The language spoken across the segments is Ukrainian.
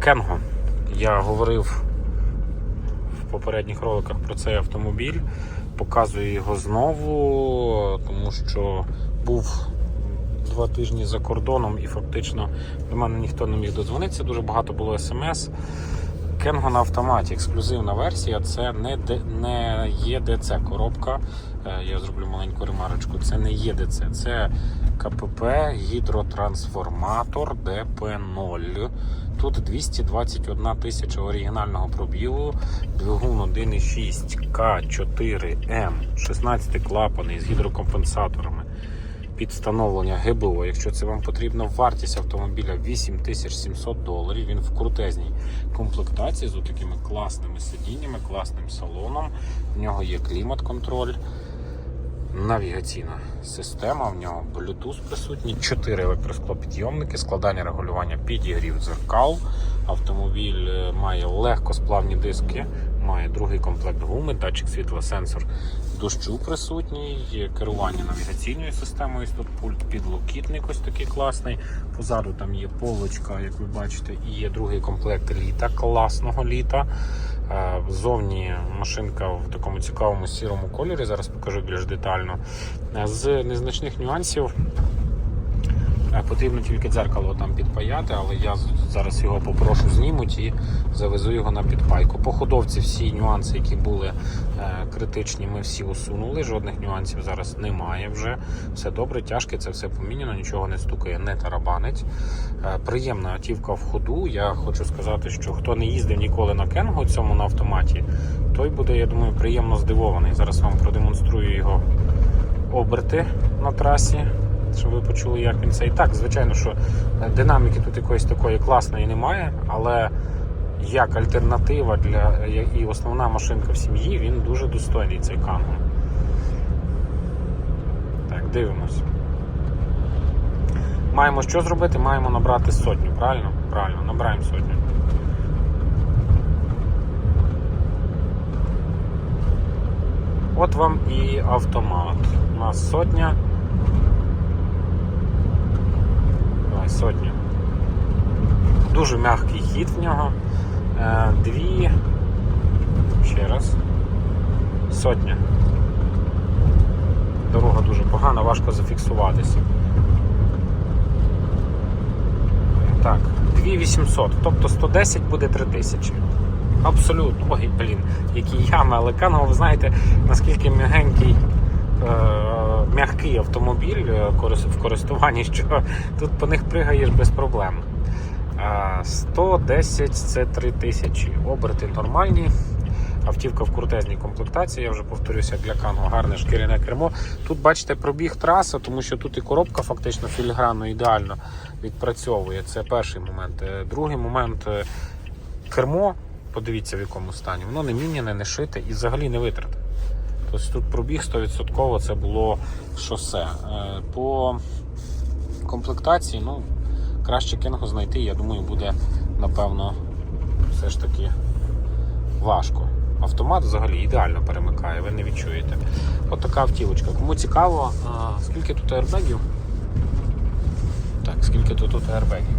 Кенго. Я говорив в попередніх роликах про цей автомобіль. Показую його знову, тому що був два тижні за кордоном і фактично до мене ніхто не міг додзвонитися. Дуже багато було смс. Кенго на автоматі, ексклюзивна версія, це не, не ЄДЦ коробка. Е, Я зроблю маленьку ремарочку. Це не ЄДЦ, це КПП гідротрансформатор ДП0. Тут 221 тисяча оригінального пробігу, двигун 1.6 К4М, 16 клапаний з гідрокомпенсаторами під встановлення ГБО. Якщо це вам потрібно, вартість автомобіля 8700 доларів. Він в крутезній комплектації з такими класними сидіннями, класним салоном. В нього є клімат-контроль, навігаційна система, в нього Bluetooth присутній, 4 електросклопідйомники, складання регулювання підігрів дзеркал. Автомобіль е, має легкосплавні диски, має другий комплект гуми, датчик світла, сенсор дощу присутній, керування навігаційною системою. Тут пульт підлокітник ось такий класний. Позаду там є полочка, як ви бачите, і є другий комплект літа, класного літа. Ззовні машинка в такому цікавому сірому кольорі. Зараз покажу більш детально. З незначних нюансів. Е, Потрібно тільки дзеркало там підпаяти, але я зараз його попрошу знімуть і завезу його на підпайку. По ходовці всі нюанси, які були е, критичні, ми всі усунули. Жодних нюансів зараз немає вже. Все добре, тяжке, це все поміняно, нічого не стукає, не тарабанить. Е, Приємна автівка в ходу. Я хочу сказати, що хто не їздив ніколи на Кенгу цьому на автоматі, той буде, я думаю, приємно здивований. Зараз вам продемонструю його оберти на трасі. Щоб ви почули, як він це. І так, звичайно, що е, динаміки тут якоїсь такої класної немає, але як альтернатива для е, і основна машинка в сім'ї, він дуже достойний цей Канго. Так, дивимось. Маємо що зробити? Маємо набрати сотню, правильно? Правильно, набираємо сотню. От вам і автомат. У нас сотня. Давай. Дуже м'який хід в нього. Е, Дві. Ще раз. Сотня. Дорога дуже погана, важко зафіксуватися. Так, 2800, тобто 110 буде 3000. Абсолютно. Ой, блін, які ями, але Канго, ви знаєте, наскільки м'ягенький, е, м'який автомобіль е, в користуванні, що тут по них пригаєш без проблем. Е, 110 це 3000. Оберти нормальні. Автівка в крутезній комплектації, я вже повторюся, для Канго гарне шкіряне кермо. Тут бачите пробіг траса, тому що тут і коробка фактично філігранно ідеально відпрацьовує. Це перший момент. Е, Другий момент е, кермо, подивіться в якому стані, воно не міняне, не шите і взагалі не витрате. Тобто тут пробіг 100% це було шосе. Е, По комплектації, ну, краще кенго знайти, я думаю, буде напевно все ж таки важко. Автомат взагалі ідеально перемикає, ви не відчуєте. От така автівочка. Кому цікаво, а, скільки тут аербегів? Так, скільки тут, тут аербегів?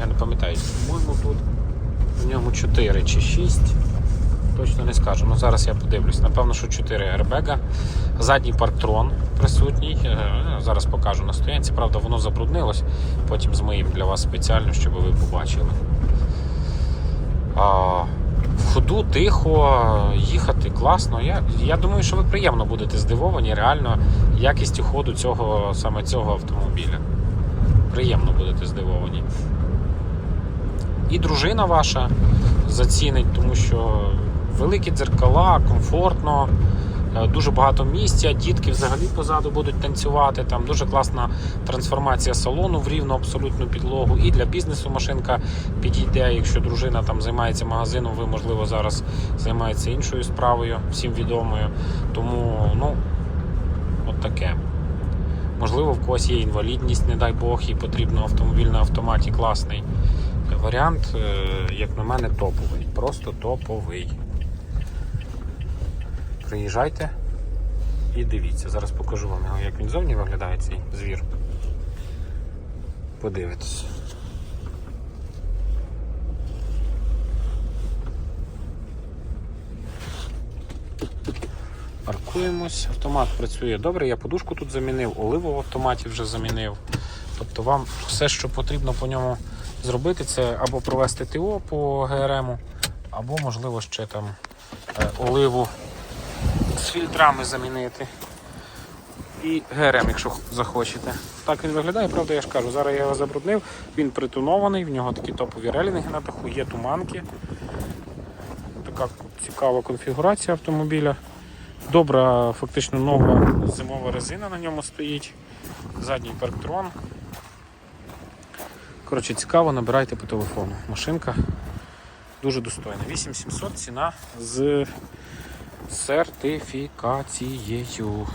Я не пам'ятаю, по-моєму, тут в ньому 4 чи 6. Точно не скажу. Ну зараз я подивлюсь. Напевно, що 4 аербега. Задній парктрон присутній. Е, Зараз покажу на стоянці. Правда, воно забруднилось. Потім змиємо для вас спеціально, щоб ви побачили. А, в ходу тихо, їхати класно. Я, я думаю, що ви приємно будете здивовані реально якістю ходу цього, саме цього автомобіля. Приємно будете здивовані. І дружина ваша зацінить, тому що великі дзеркала, комфортно, е, дуже багато місця, дітки взагалі позаду будуть танцювати. Там дуже класна трансформація салону в рівну абсолютну підлогу. І для бізнесу машинка підійде. Якщо дружина там займається магазином, ви можливо зараз займаєтеся іншою справою, всім відомою. Тому, ну, от таке. Можливо, в когось є інвалідність, не дай Бог, і потрібно автомобіль на автоматі класний. Варіант, е, як на мене, топовий. Просто топовий приїжджайте і дивіться. Зараз покажу вам його, як він зовні виглядає цей звір. Подивитесь. Паркуємось, автомат працює добре, я подушку тут замінив, оливу в автоматі вже замінив. Тобто вам все, що потрібно по ньому зробити, це або провести ТО по ГРМ, або, можливо, ще там е, оливу з фільтрами замінити. І ГРМ, якщо захочете. Так він виглядає, правда, я ж кажу, зараз я його забруднив, він притонований, в нього такі топові релінги на даху, є туманки. Така цікава конфігурація автомобіля. Добра, фактично нова зимова резина на ньому стоїть. Задній парктрон. Коротше, цікаво, набирайте по телефону. Машинка дуже достойна. 8700 ціна з сертифікацією.